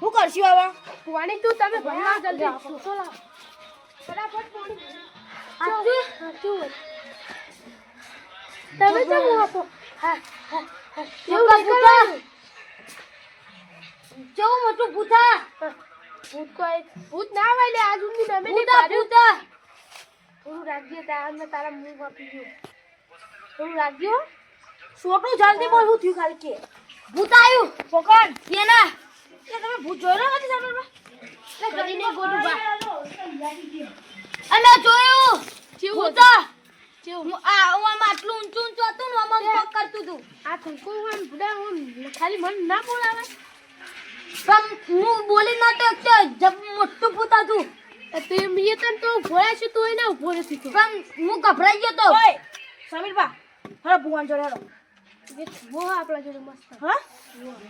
હું કરશું હવે પાણી તું તમે ભણવા જલ્દી. ફટાફટ પાણી સાચું સાચું તમે કેમ આપો હા હા ભૂતા કેવું મોટું ભૂતા ભૂત કોઈ ભૂત ના હોય લે આજ હું નમે નહીં ભૂતા થોડું રાખજે તારા મેં તારા મુંહ આપી ગયું થોડું રાખજો છોકરું જલ્દી બોલ હું થયું ખાલી કે ભૂત આવ્યું પકડ કેના એટલે તમે ભૂત જોયો નથી સામે કરીને ગોડું બા. અમે જોયું? હું આમ ખાલી મન ના બોલાવે. પણ હું બોલી ના તો જબ મોટું ભૂત તું તો મેં તને તો ભોળા છું તું એને ઊભો નથી તો. પણ હું ગભરાઈ ગયો તો. સમીર બા હરો ભગવાન જોડે હરો બહુ આપણા જોડે મસ્ત. હા?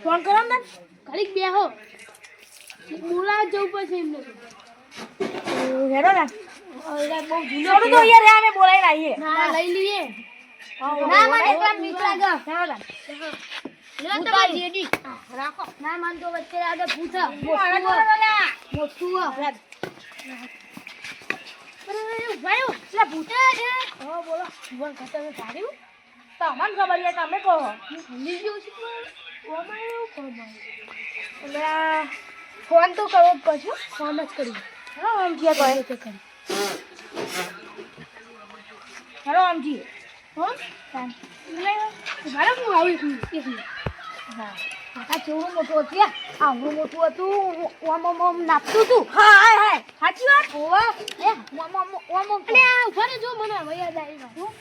ફોન કરો ને ઘડીક બેહો. બોલાવા જવું પડશે એમને. તો. હેડો ને. છોડું તો યાર અમે બોલાઈ લાઈએ. ના લઈ લઈએ. ના મને એકલા બીક લાગે હેડો ને લે ભૂત તમારી આવી. જેડી રાખો. ના મન તો વચ્ચે આડે પૂછા મોટું હે. હે. હે. તમને ખબર છે તમે કહો. ફોન તો કરવો પછી ફોન જ કરી કહે તે. કરી હેલો આમજી. હો મારે હું આવું એક મિનિટ એક મિનિટ. હા. આ કેવડું મોટું હતું આવડું મોટું હતું ઓમ ઓમ ઓમ નાપતું હતું હા હાય હાય. સાચી વાત? ઓવા એ ઓમ ઓમ ઓમ ઓમ અને આ ઊભા રહેજો મને હવે યાદ આવી ગયું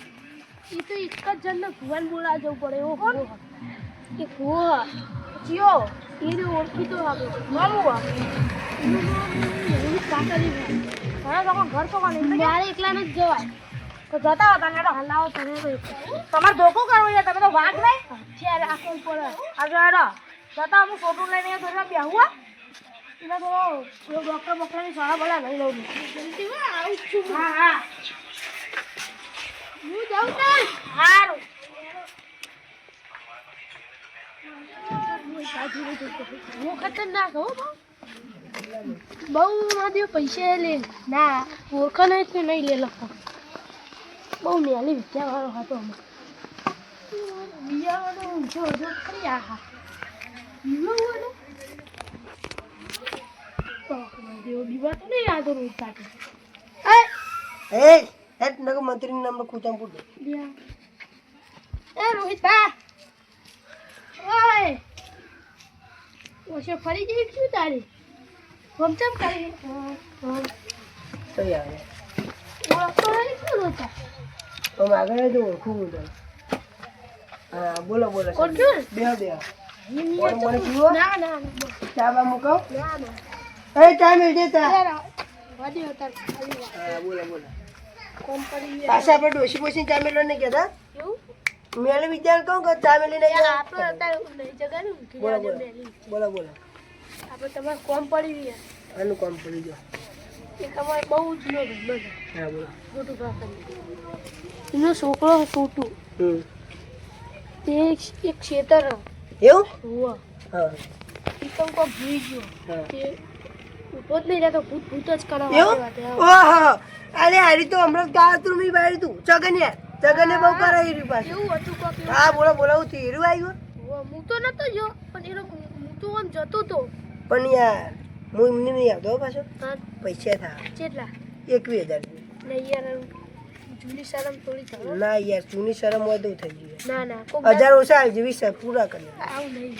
એ તો એક જ જણને ભુવન બોલાવા જવું પડે એવો હતો. એ કુવા જીઓ એને ઓળખીતો આવ્યો મામું આ છે. ઘણા લોકો ઘર તો કોણ મારે એકલાને જ જવાય. તો જતા હતા ને હલાવો તમે તમારે ધોકો કરવો છે? તમે તો વાઘ નહીં? ત્યારે રાખવું પડે આગળ હેડો. જતા હું ફોટો લઈને થોડા બેહું એને થોડો ડોક્ટર બોક્ટરની સારા ભલા લઈ લઉં છું. જલ્દી વા, આવું છું. હું. હા. હા જાઉં તાર. સારું હું ખતરનાક હો. બહુ. મારી પૈસા લે. ના ઓળખો નહીં તો નહીં લે લખો બહુ મેલી વિચારવાળો વાળો હતો અમે. બીજા વાળો ઊંચો હતો ખરી આ બીજો મંત્રી નામ ખૂચામ પૂછે એ રોહિત ઓય. ઓછે ફરી જઈ શું તારી? ગમચમ કરી તો યાર ઓળખતો નહીં શું રોતા તો આગળ જ ઓળખું તને હા બોલો બોલો ઓળખ્યું બે બે ને ના ના ના ચા બા મૂકો ના ના એ ચા મેળ ખાલી વાત. હા બોલો બોલો કોમ પડી પાછા આપણે ડોસી બોસી ચા કહેતા એવું મેળે વિચાર કહું કે ચા મેળી આપણે ને બોલો બોલો આપણે તમારે કોમ પડી ગયા આનું કામ પડી ગયો. એ તમારે બહુ જ નો હા બોલો. મોટું એનો છોકરો છોટું. તે એક ખેતર એવું? હોવા. હા. એ તો કોઈ ભૂલી ગયો. તે જ નહીં રહેતો ભૂત ભૂત જ કરવા ઓહો. અરે હારી તો હમણાં ગાળ તું મી બારી તું ચગન્યા ચગને બહુ કરે હીરી પાસે એવું હતું કોક હા બોલો બોલો હું હીરું આવ્યું. હું તો નતો જો પણ હું તો આમ જતો તો. પણ યાર હું એમને નહીં આવતો પાછો. પૈસા થા કેટલા? એકવીસ હજાર. ને યાર જૂની શરમ થોડી થાય ના યાર જૂની શરમ હોય તો થઈ ગયું ના ના કોક હજાર ઓછા આવી વીસ પૂરા કરી આવું નહીં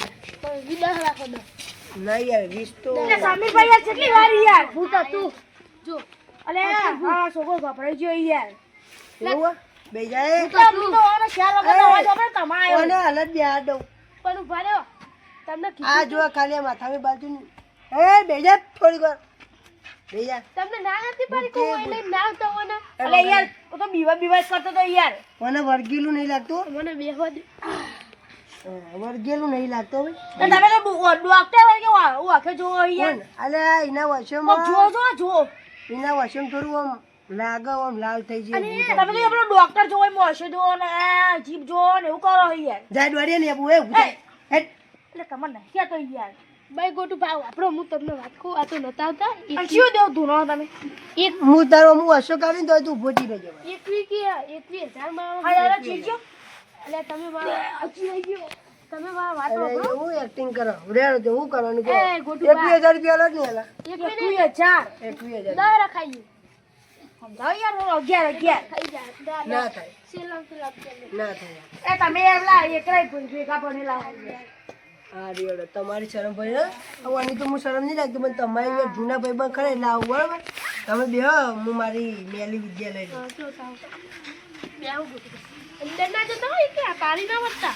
દસ રાખો દસ. ના યાર વીસ તો કેટલી વાર યાર? ભૂતા તું. જો. અલે હા છોકરો ગભરાઈ ગયો યાર. એવું બે જાય. તો તું. તો આનો ખ્યાલ વગર અવાજ આપણે તમાયો ઓને હાલત બે આ દઉં. પણ ઊભા રહ્યો. તમને આ જો ખાલી માથા માથાની બાજુ એ બેજા થોડી વાર. બેજા. તમને ના નથી પડી કોઈ હોય ના આવતા મને અલે યાર તું તો બીવા બીવા જ કરતો તો યાર. મને વર્ગેલું નહીં લાગતું. મને બેહવા દે. વર્ગેલું નહીં લાગતું ભાઈ તમે તો ડોક્ટર હોય કે હું આખે જોવો યાર? અલે એના વશમાં જો જો જો એના વશમાં થોડું આમ લાગે આમ લાલ થઈ જાય તમે તો આપણો ડોક્ટર જોવો મોશે જોવો ને જીભ જોવો ને એવું કરો યાર. જાય દોડીએ ને એવું એ. હેટ. એટલે તમે નહીં કહેતો યાર. બાય ગોટુ ભાવ આપણો હું તમને વાત કહું આ તો નતા આવતા. શું દેવ ધૂનો તમે? એક હું તારો હું અશોક આવીને તો તું ભોજી થઈ રહેજે એકવી કે એકવી હજારમાં હા યાર ચીજો. એટલે તમે મારા અચી આવી ગયો. તમે મારા વાત કરો સાંભળો. હું એક્ટિંગ કરો? રેડો તો હું કરવાનું કે એ, હજાર રૂપિયા લો જ એલા એકવી ને એકવીસ હજાર. એકવીસ હજાર. દસ યાર હું અગિયાર અગિયાર. ખાઈ જાય. દા- ના થાય. ના થાય. એ તમે એમલા એકરાય ભેગા ભણેલા હોય. હા તમારી શરમ ભાઈ હે આવવાની તો હું શરમ નહીં લાગતી પણ તમારી જૂના ભાઈ પણ ખરે એટલે આવું બરાબર? તમે બે હું મારી મેલી વિદ્યા લઈ લઉં હા, જો તાવ. બે આવું ગોટુ. અંદર ના જતા હોય કે ના વધતા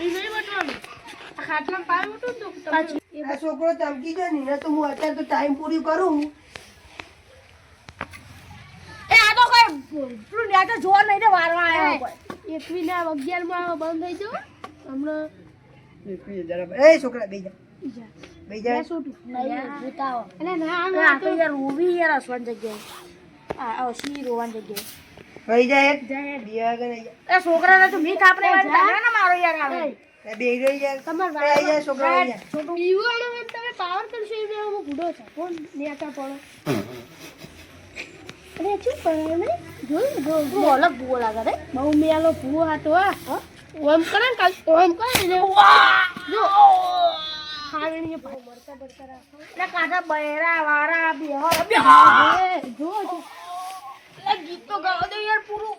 નહીં વધવાનું ઉઠું છોકરો ધમકી ગયો ને તો હું અત્યારે તો ટાઈમ પૂરી કરું. એ આ તો કોઈ ન્યા તો જોવા નહીં ને વારવા આવ્યા એકવી ના અગિયારમાં બંધ થઈ જવું હમણાં એ છોકરા બે જા. બે જા. બતાવો. એટલે ના આ તો યાર રોવી યાર હસવાની જગ્યાએ. આ હસી રોવાની જગ્યાએ. ભાઈ જા એક. બે આગળ એ છોકરાને તો મીઠ આપણે વાળી તારે મારો યાર આવે. એ. બે રહી જા. તમાર એ આઈ છોકરા તમે પાવર કરશો એ છે. કોણ નેતા પડો. અરે શું પડે ને જોયું જો તું અલગ ભૂવો લાગે રે. બહુ મેલો ભૂવો હતો હા? ઓમ કરે ને કાલ ઓમ કરે ને જો. હારણીએ ભાઈ મરતા મળતા રાખો. એટલે કાઢા બૈરા વારા બેહો. જો જો. એટલે ગીત તો ગાવ દે યાર પૂરું.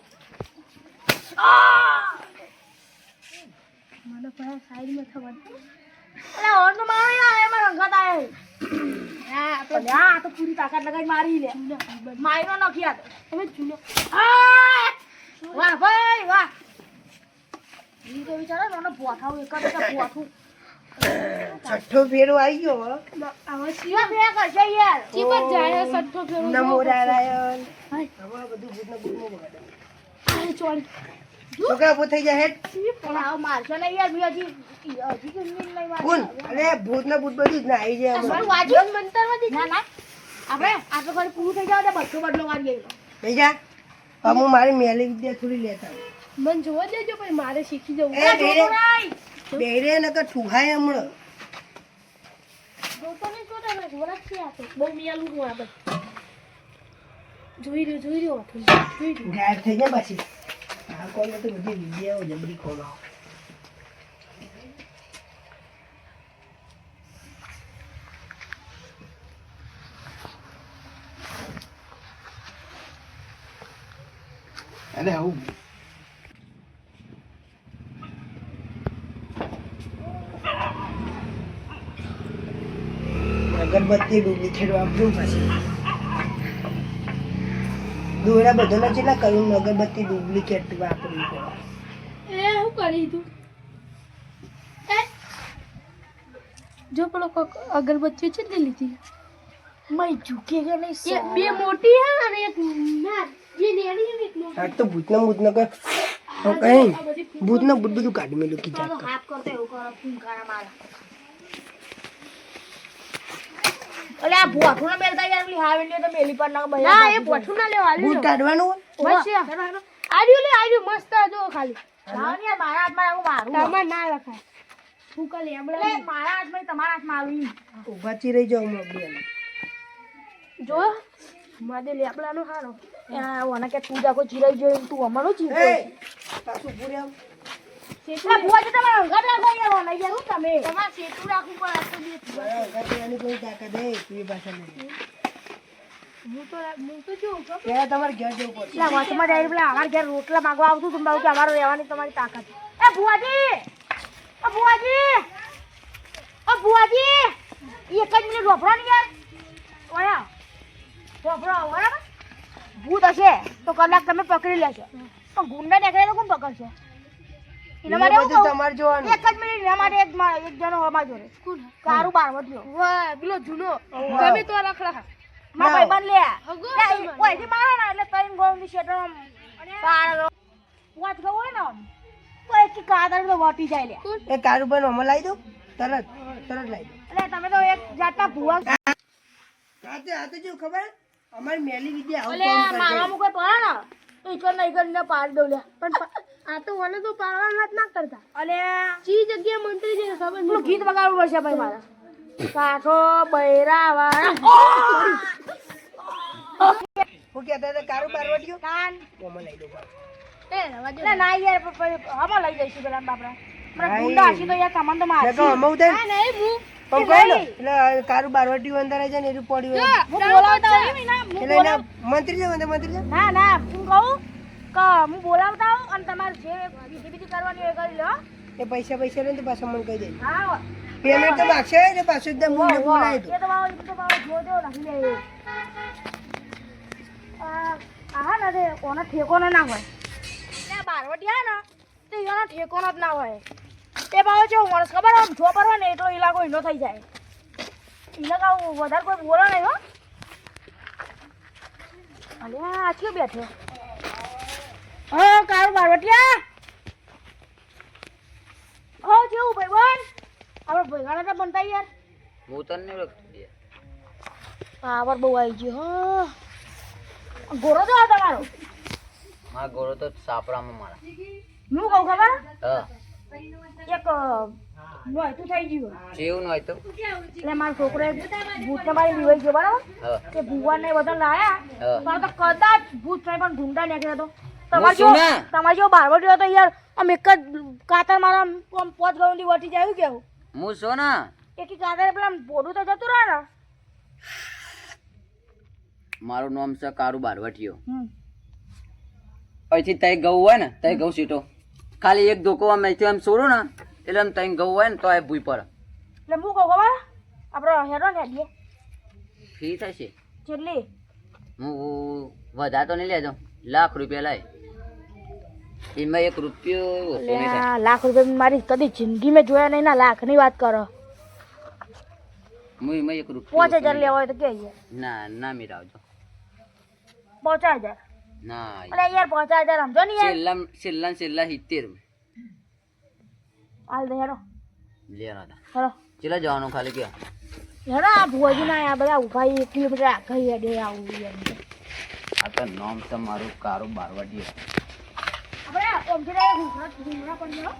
મને પણ સાઈડમાં થવા દે. એટલે ઓન તો મારો યાર એમાં રંગત આવે આ તો પૂરી તાકાત લગાઈ મારી લે. માયરો નથી આ તો. જૂનો વાહ ભાઈ વાહ. ઈ તો વિચારો ને મને પોઠાવું એક જ પોઠું છઠ્ઠો ફેરો આવી ગયો હો. આવા શિવા બે કરશે યાર. ચીપત જાય સઠ્ઠો ફેરો નમો નારાયણ. હવે બધું ભૂતને ભૂતને બગાડે. ચોરી છોકરા ઊભો થઈ જાય હેડ પણ આવ મારશો ને યાર. મેં હજી હજી તો નહીં લઈ માર કોણ અરે ભૂત ને ભૂત બધું જ ના આવી જાય ના ના. આપણે આટલું કરી પૂરું થઈ જાવ એટલે બધો બદલો વાળીએ. થઈ જા હું મારી મેલી વિદ્યા થોડી લેતા. મને જોવા દેજો ભાઈ મારે શીખી જવું. એ બેરે બેરે નકર ઠુહાય હમણાં. નહીં જોતા ને જોરા છે આ તો બહુ મિયાલું હું આ બધું. જોઈ રહ્યો જોઈ રહ્યો જોઈ રહ્યો. ગાયબ થઈ ગયા પછી. આ કોલ તો બધી વીડિયો જબરી ખોલાવો અરે આવું અગરબત્તી ખેડવા વાપરું પછી. દોરા બધાના કેટલા કરું અગરબત્તી ખેડવા વાપરવી પડે એ શું કરી દઉં જો પેલો કોક અગરબત્તીઓ છે ને લીધી. મય ઝૂકે કે નહીં એક બે મોટી હે અને એક ના જે નેની છે એક મોટી. આ તો ભૂતના ભૂતના કર તો કઈ ભૂતના ભૂત બધું કાઢી મેલું કી ચાલો હાથ કરતો એવું કરો ફૂંકારા મારા. અલે આ ભોઠું ના મેલતા યાર પેલી હાવેલી તો મેલી પર ના બયા ના એ ભોઠું ના લેવા ભૂત આલ્યું કાઢવાનું બસ આર્યું લે આર્યું મસ્ત જો ખાલી. લાવ ને યાર મારા હાથમાં આવું મારું. તમાર ના લખાય હું કાલે એટલે મારા હાથમાં તમારા હાથમાં આવી ઉભાથી રહી જાવ બે જો. માદે લેબડાનો હારો. ઓને કે તું જાકો ચીરાઈ જોઈ તું અમારો ચીર. એ પાછું પૂરે આવ. આ ભુવા તો તમારા અંગાત રાખો યાર યાર હું તમે. તમારે સેતુ રાખવું પડે આ તો બે પીવાની કોઈ તાકાત નહીં, તું એ પાછા નહીં. હું તો હું તો જો પહેલા તમારે ઘેર જવું પડશે. એટલે વચમાં જાય પેલા અમારા ઘેર રોટલા માંગવા આવતું તું કે અમારે રહેવાની તમારી તાકાત. એ ભુવાજી! ઓ ભુવાજી! ઓ ભુવાજી! એક જ મિનિટ રોફડો ને યાર. ઓયા. રોફડો બરાબર? ભૂત હશે તો કલાક તમે પકડી લેશો. પણ ગુંડા નીકળે તો કોણ પકડશે? એના માટે એ હું બધું કહું? તમારે જોવાનું. એક જ મિનિટ એના માટે એક એક જણો અમારા જોડે. કારું બાર વધ્યો વાહ પેલો જૂનો. ગમે તો રખડા. મારા ના. ભાઈબંધ લે. કોઈથી મારે ને એટલે ત્રણ ગોળની શેઠો આમ પાડો. પોંચ ગો હોય ને તો એક કી કાતર તો વટી જાય લે. એ કારું લાવી દઉં? તરત તરત લાવી દઉં. એટલે તમે તો એક જાતના ભૂવા આ તો ખબર? અમારી મેલી વિદ્યા આવું કામ કરે. મારામાં કોઈ પડે ને. તો ને પાડી દઉં લે. પણ આ તો મને તો પાડવાના જ ના કરતા. અલે. ચી જગ્યા મંત્રી છે ખબર નહીં ગીત વગાડવું પડશે ભાઈ મારા. કાકો બૈરા વાળા હું કહેતા હતા કારું બારવટીઓ કાન. ઓમાં લઈ દઉં એ રવા દે. ના. યાર પ- પ- લઈ જઈશું પેલા બાપડા. મને ગુંડા હશી તો યાર તમને તો મારશે કહું હમણાં ઉતાર નહીં હું પણ કહે એટલે કારું બારવટીઓ અંદર જાય ને એનું પડ્યું એટલે છે મંત્રી મંત્રી છે? ના ના હું કહું કે હું બોલાવતા હોઉં અને તમારે જે બીજી બીજી કરવાની હોય કરી લો એ પૈસા પૈસા લઈને તો પાછા મને કહી દે હા પેમેન્ટ તો બાકશે ને પાછું એકદમ વાહ. બોલાવી દઉં એ તો બાબા એ તો બાબા જો જો નથી લે. આ હા ને કોના ઠેકોનો ના હોય. એટલે બારવટિયા બારવટી હા ને તો એનો ઠેકોનો જ ના હોય. તે બાબા કેવું માણસ ખબર આમ જો પર હોય ને એટલો ઇલાકો એનો થઈ જાય. એને કાં વધારે કોઈ બોલો નહીં હો. અલ્યા આ કયો બેઠો? હા કાળું બારવટિયા. ઓ જેવું ભાઈ બોલ. આપણે ભેગાના તો બનતા યાર. હું તને નહીં ઓળખતો પાવર બહુ આવી ગયો હા. ગોરો તો તમારો મારા. ગોરો તો સાપડામાં મારા. હું કહું ખબર? હા. એક નોયતું થઈ ગયું જેવું ન તો એટલે મારા છોકરે ભૂતને મારી દિવાઈ ગયો બરાબર? હા. તે ભૂવાને બધા લાયા. તો કદાચ ભૂત થાય પણ ગુંડા નીકળ્યો હતો. તમારે જો તમારે જો બારવટીયો તો યાર. આમ એક જ કાતર મારા આમ પોચ ગૌંડી વટી જાય કેવું? હું છો ને? એક કાતર પેલા બોડું તો જતું રહે ને. મારું નામ છે કારું બારવટીયો. અહીંથી તઈ ઘઉં હોય ને તઈ ગઉં સીટો. ખાલી એક ધોકો આમ અહીંથી આમ છોડું ને એટલે આમ તઈ ઘઉં હોય ને તો આ ભૂઈ પર એટલે હું કહું ખબર? આપણે હેરો ને હેડીએ. ફી થશે? કેટલી હું વધારે તો નહીં લેજો લાખ રૂપિયા લાય. એમાં એક રૂપિયો ઓછો નહીં થાય. લાખ રૂપિયા મારી કદી જિંદગી મેં જોયા નહીં ના લાખની વાત કરો. હું એમાં એક રૂપિયો પાંચ ઓછો હજાર નહીં લેવા હોય તો કે યાર. ના ના મિરાવજો. પચાસ હજાર? ના અરે યાર હજાર સમજો ને યાર. છેલ્લા છેલ્લા છેલ્લા સિત્તેર હાલ દે હેરો લેવા હતા હેરો ચેલા જવાનું ખાલી કે હેરો આ ભુવાજી ના આ બધા ઊભા એક કિલોમીટર આગળ હેડે આવું યાર આ તો નામ તો મારું કારું બારવાડી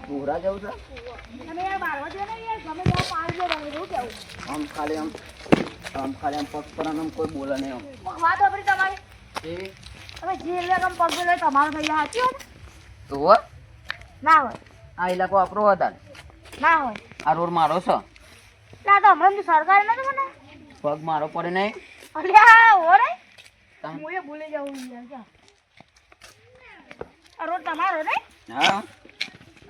ઘૂંઘરા જવું છે આમ ખાલી આમ આમ ખાલી આમ પગ પર આમ કોઈ બોલે નહીં આમ. વાત આપણી તમારી? તમે જે ગમ પગ લે તમારો થઈ જાય સાચી તો હો ના હોય. આ ઇલાકો આપણો હતા ના હોય. આ રોડ મારો છે. ના તો હમણાં સરકાર નથી મને. પગ મારો પડે નહીં. અલ્યા ઓરે. હું એ ભૂલી જાઉં યાર રોડ તમારો ને? હા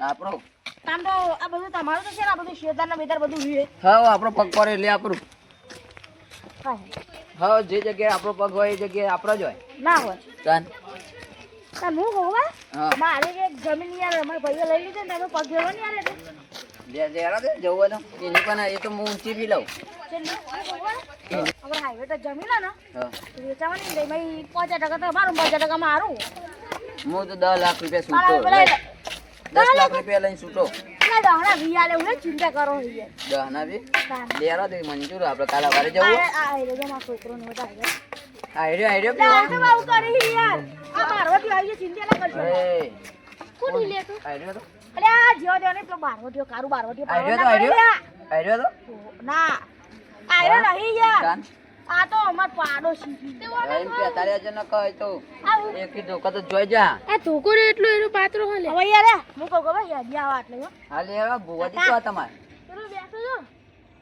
આપણો. આમ તો આ બધું તમારું તો છે ને આ બધું શેતાના બેતાર બધું વીએ હા આપણો પગ પડે એટલે આપણું. હા. જે જગ્યાએ આપણો પગ હોય એ જગ્યાએ આપણો જ હોય. ના હોય. તાન. તાર હું કહું હા? હા. મારે કે જમીન યાર અમારા ભાઈએ લઈ લીધો ને એનો પગ જેવો ને યાર એટલે જે જરા દે જવું એની પણ એ તો હું ઊંચી બી લઉં. આપણે હાઈવે તો જમીન ને વેચાવાની પચાસ ટકા તો મારું પચાસ ટકા મારું હું તો દસ લાખ રૂપિયા છૂટો. દસ લાખ રૂપિયા લઈને છૂટો. પેલા દાણા વિયા લે હું ચિંતા કરો યાર દસ ના બી તાર. લેરા દે મંજૂર આપણે કાલે વારે જવું? આ આ હાઈવે તો મારા આઈડિયો ના તો બાબુ કરી યાર. આ બારવટી આવી ચિંતા ના કરશો. અરે. કોની લે તું આઈડિયો તો? અલે આ પેલો કારું તો ના આઈડિયો કરે આઈડિયો તો? ના આયરો નહીં યાર. કાન? આ તો અમાર પાડોશી છે. એમ કે તારે ન કહે તો. એક કી ધોકા તો જોઈ જા. આ ધોકો રે એટલો એનો પાત્રો હલે હવે યાર હું કહું ખબર? યાર બી વાત એટલે હા. લે હવે ભુવાજી તો તમાર. પેલો બેઠો છો.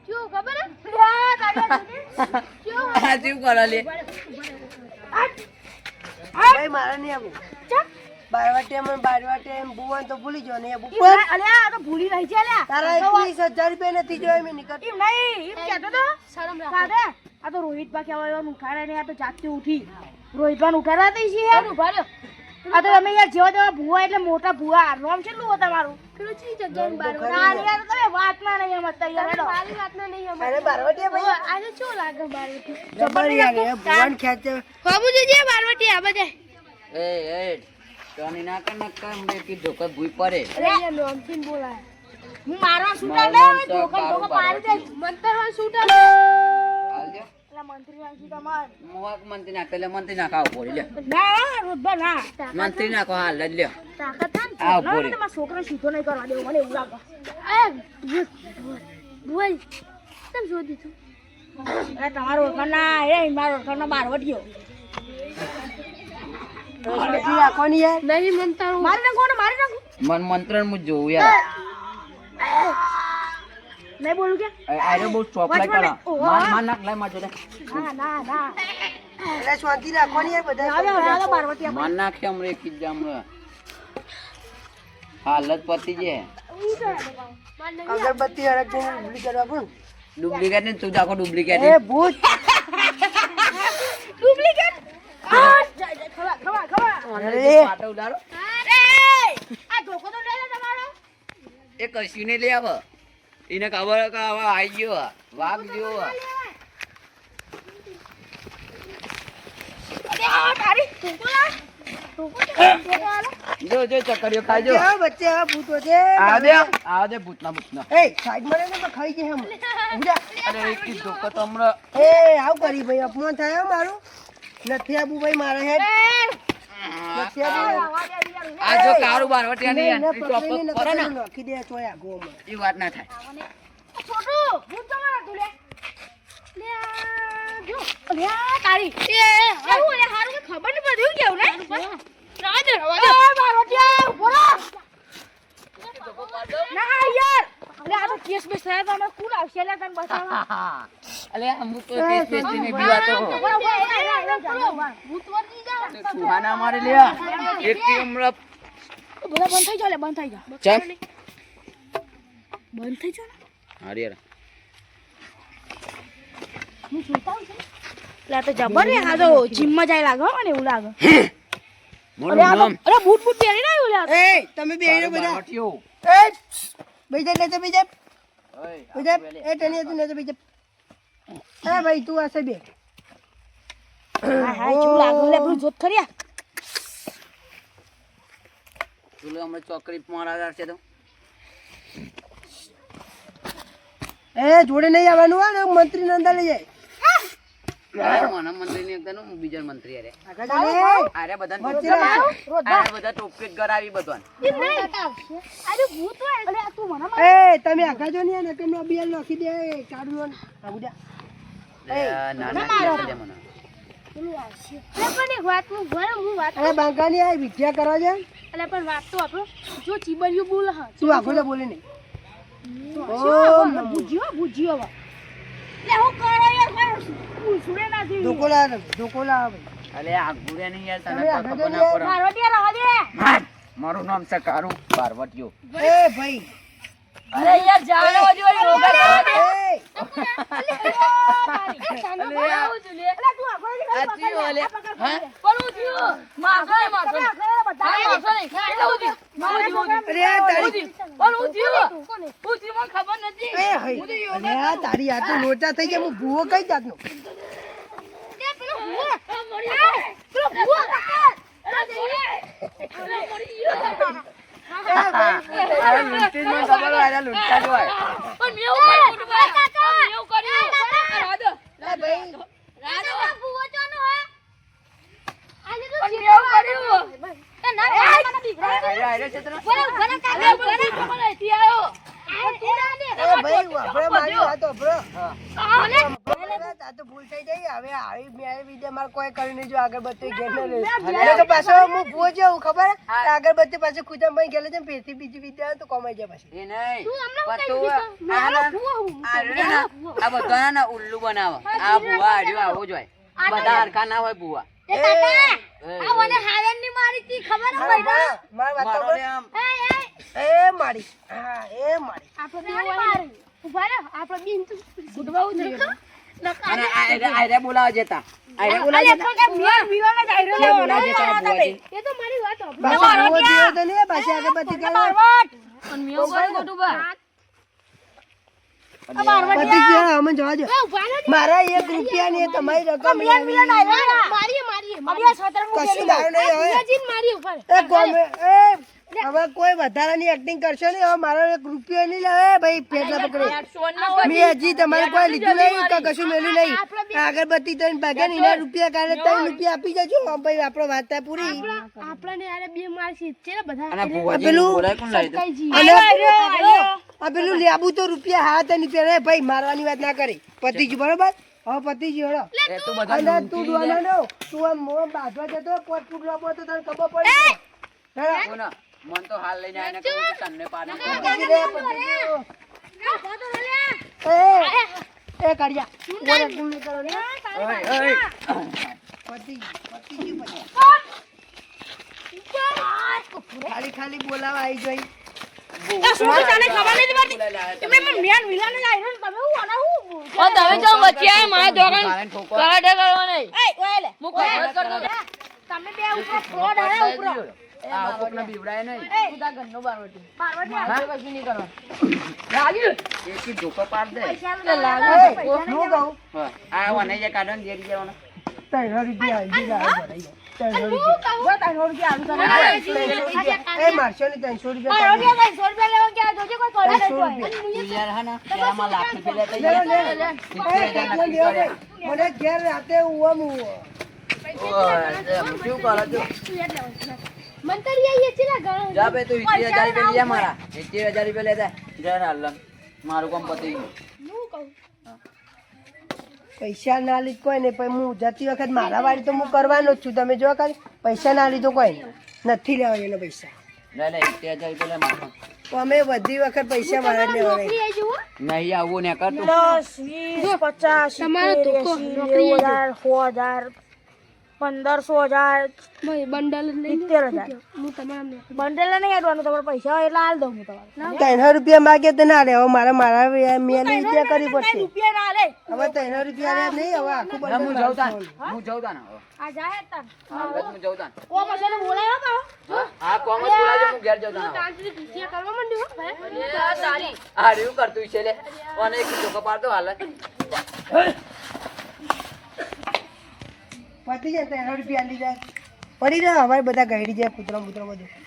શું ખબર હે? યા, તારી આ જુદી. આ શું લે. ભાઈ મારે નહીં આવું. ચા. બારવાટિયામાં બારવાટિયા એમ ભૂવા તો ભૂલી જો ને એ બુપર અલ્યા, આ તો ભૂલી રહી છે અલ્યા. તારા એકવીસ રૂપિયા નથી જોઈ મેં નીકળ એમ નહીં, એમ કહેતો તો. શરમ રાખ. સાદે, આ તો રોહિત રોહિતભા કહેવાય એવાનું ઉઠાડે ને આ તો જાતે ઉઠી. રોહિતભાને ઉઠાડવા દઈ છે યાર. ઊભા રહ્યો આ તો તમે યાર જેવા તેવા ભૂવા એટલે મોટા ભૂવા. નામ કેટલું હોય તમારું? પેલો ચી જગ્યાનું બાર ના યાર તમે વાતમાં નહીં સમજતા તૈયાર હેડો. મારી વાતનો નહીં અમારે. અરે બારવટીયા ભાઈ. આજે શું લાગે બારવટી જબર યાર એ ભગવાન. ખેંચે. બાબુજી જે બારવટી આ બધે. એ એ ટોની ના કર ના કર મને કીધું કે ભૂઈ પડે. અહીંયા નોમથી બોલાય. હું મારવા છૂટા મારું લે નામ તો ધોકા ધોકા કાળુ મારી દઈશ. મંતર હાલજો એટલે મંત્રી નાખી મંત્રી નાખ એટલે મંત્રી નાખો હાલ લે આવ પૂરી. સીધો નહીં કરવા દેવો મને એવું લાગે. એ ભુવાઈ કેમ શોધી તું તમારો ઓળખાણના એ મારો ઓળખાણનો બારવટીયો શાંતિ રાખવાની નહીં મંતર મારી નાખો ને મન મંત્રણ હું જોઉં યાર. નહીં બોલું કે આરે બહુ વચમાં કરા. માર માર નાખ લાય માર જોડે. ના ના ના. એટલે શાંતિ રાખવાની યાર બધા હાલો હાલો બારવટીયા માર નાખે હમણાં કિજ્જા જ હાલત પતી જે અગરબત્તી હળગતી ઉભરી કરવા પણ. ડુપ્લિકેટ ને તું જાકો ડુપ્લિકેટ. એ ભૂત. ડુપ્લિકેટ? આ ખવા ખવા ખવા અરે પાટો ઉડાડો. આ ધોકો તો લઈ લે તમારો. એ કશું નહીં લઈ આવ. એને ખબર કે હવે આઈ ગયો. વાઘ આલો. જો જો ચકરીઓ ખાજો આ વચ્ચે આ ભૂતો છે. આ દે આ દે ભૂતના ભૂતના. એ સાઈડમાં ને તો ખાઈ જાય હમ અરે એક કી ધોકો તો એ આવ કરી ભાઈ અપમાન થાય મારું. નથી આબુ ભાઈ મારે હેડ આ જો કારું બારવટિયા નહીં, નહીં એને એન્ટ્રી ચોપ કરે ને નાખી દે તોય આ ગોમાં. એ વાત ના થાય છોટુ ભૂત તમારા તું લે લે જો લે તારી એ કેવું લે હારું કે ખબર નહીં પડ્યું કેવું ને રાજ રવા એ બારવટીયા ઊભો ના યાર લે આ તો કેસ બેસ થયા તો અમે કોણ આવશે લે તને અલે અમુક કેસ જાવ સુહાના મારે લે એક હમણાં બધા બંધ થઈ લે બંધ થઈ જાઓ. ચાલ. બંધ થઈ ને હારી યાર હું જોતા હું છું ને. લે આ તો જબર ને આ તો જીમમાં જાય લાગે હો મને એવું લાગે. અરે આ અરે બૂટ બૂટ પહેરી ના આવ્યું લે એ તમે બે તારું બધા. એ બીજા લે તો બીજા ઓય, બીજા આ એ ટની તું ને તો બીજા એ ભાઈ તું આસે બે. હાય હાય કેવું લાગે લે પેલું જોત ખરી આ. હમણાં ચોકરી મારા છે તો. એ જોડે નહીં આવવાનું ને મંત્રી નંદા લઈ જાય. મને મંત્રી ની અંદર બીજા મંત્રી અરે બધા. અરે બધા ટોપકેટ કરાવી બધાને. અરે ભૂત અરે તું મને એ તમે આગળ જો ને કે મેં નાખી દે કાઢું નો આ ના ના દે મને. અરે પણ એક વાત હું ભલે હું વાત અરે બાંકાની આ વિદ્યા કરવા છે? અરે પણ વાત તો આપણો જો ચીબરિયું બોલ હા. તું આખો લે બોલે નહીં. લે હું કરો યાર નથી ધોકોલા ધોકોલા ભાઈ અલે આ ગુરે નહીં યાર તને ના બારવટીયા દે મારું નામ છે કારું પાર્વતીયો એ ભાઈ. અરે યાર જાવે હજુ યોગા કરવા દે તારી આ તો લોચા થઈ ગયા હું ભૂવો કઈ જાત નો લૂંટી લૂંટા જ હોય એ ભાઈ અરે અરે છે તને એ ભાઈ વાપરે મારી વાત વાપરો આ તો ભૂલ થઈ ગઈ હવે આવી મેળી વિદ્યા મારે કોઈ કરી નહીં જો અગરબત્તી ઘેર ન રહે. પાછો હું ભૂ જેવું ખબર? અગરબત્તી પાછું ખુદામ ભાઈ ગયેલો છે ફેરથી બીજી વિદ્યા તો કમાઈ જાય પછી. એ નહીં. આ ના- ના, બધા ના ઉલ્લુ બનાવો. આ ભૂવા આડ્યો આવો જ બધા હરખા ના હોય ભૂવા. એ, મારી તો હા એ મારી. અને આ આયરે- આયરે બોલાવા જતા. આયરે જતા એ તો મારી વાત. પાછો અગરબત્તી. મારા એક રૂપિયા ની. તમારી રકમ કશું મારું નહીં હવે હવે કોઈ વધારાની એક્ટિંગ કરશો નહીં. હવે મારો એક રૂપિયો નહીં લાવે ભાઈ પેટલા પકડે. મેં હજી તમારે કોઈ લીધું નહીં કે કશું મેળ્યું નહીં? અગરબત્તી તો ભાગે નહીં. એના રૂપિયા કાઢે ત્રણ રૂપિયા આપી જજો. ભાઈ આપણો વાત પૂરી. આપણને યાર બે છે ને બધા. પેલું- આ પેલું લેબુ તો રૂપિયા હાથની પહેરે ભાઈ મારવાની વાત ના કરી. પતિજી બરોબર? હવે પતિજી હળો તું બધા અને તું ડોના નો. તું આમ મોં બાંધવા જતો પોટ ફૂટ લાંબો તો તને ખબર પડી? મન તો હાલ લઈને આને કહું કે તમને પાડે. પતિજી એ એ કાઢ્યા. ઓરે તું કરો ને. ઓય, ઓય. પતિજી, પતિજી પછી. ખાલી ખાલી બોલાવા આવી જોઈ. તમે બે ને તમે હું આના પાડે. આ કોકને બીવડાય નહીં. પાર્વતી એકી ધોકો પાડ દે. એ, હું કહું હા, આ વને જે કાઢો ને ઘેરી જવાનો. ત્રણ રૂપિયા આવી ગયા ત્રણ રૂપિયા જો રૂપિયા આલુ તમે. એ મારશો ને ત્રણસો રૂપિયા ત્રણસો રૂપિયા લેવા ગયા જોજે કોઈ કરે નહીં કોઈ. રૂપિયા તું યાર હે ને, પેલામાં લાખ રૂપિયા લેતા લે, લે, લે. એ, કેટલો લેવો ભાઈ? મને ઘેર રાતે ઉવા મુવો. શું કરો છો? જા બે તું 21000 રૂપિયા લઈ જા મારા. 21000 રૂપિયા લેતા જા. હાલ મારું કામ પતી ગયું. પૈસા ના લીધ કોઈ ને પણ હું જતી વખત મારા વાળી તો હું કરવાનો જ છું. તમે જો કરી પૈસા ના લીધો કોઈ નથી લેવા એનો પૈસા. લે લે 21000 રૂપિયા લે મારા તો અમે બધી વખત પૈસા મારા જ લેવા. નહીં આવું ને કર દસ વીસ પચાસ નોકરી હજાર સો હજાર. પંદરસો હજાર બંડલ સિત્તેર હજાર. નહીં આડવાનું તમારે પૈસા હોય એટલે હાલ દઉં હું તમારે. ત્રણસો રૂપિયા માગે તો ના લે. હવે મારા મારા મેં કરવી પડશે રૂપિયા ના લે. હવે ત્રણસો રૂપિયા લે નહીં હવે આખું ના, હું જઉં તાન હું જઉં તાન હવે. આ જાય તાર. હું જઉં તાન કો મસાલે બોલાયો તો. હા કોમ જ બોલાવજો હું ઘેર જઉં તાન તાંત્રિક વિદ્યા કરવા માંડ્યો હો. આ રહ્યું કરતું છે લે. અને એક ધોકો પાડ દો હાલ. પતી જાય એનો રૂપિયા લીધા પડી જાય હવે બધા ગયડી જાય કૂતરો કૂતરો બધું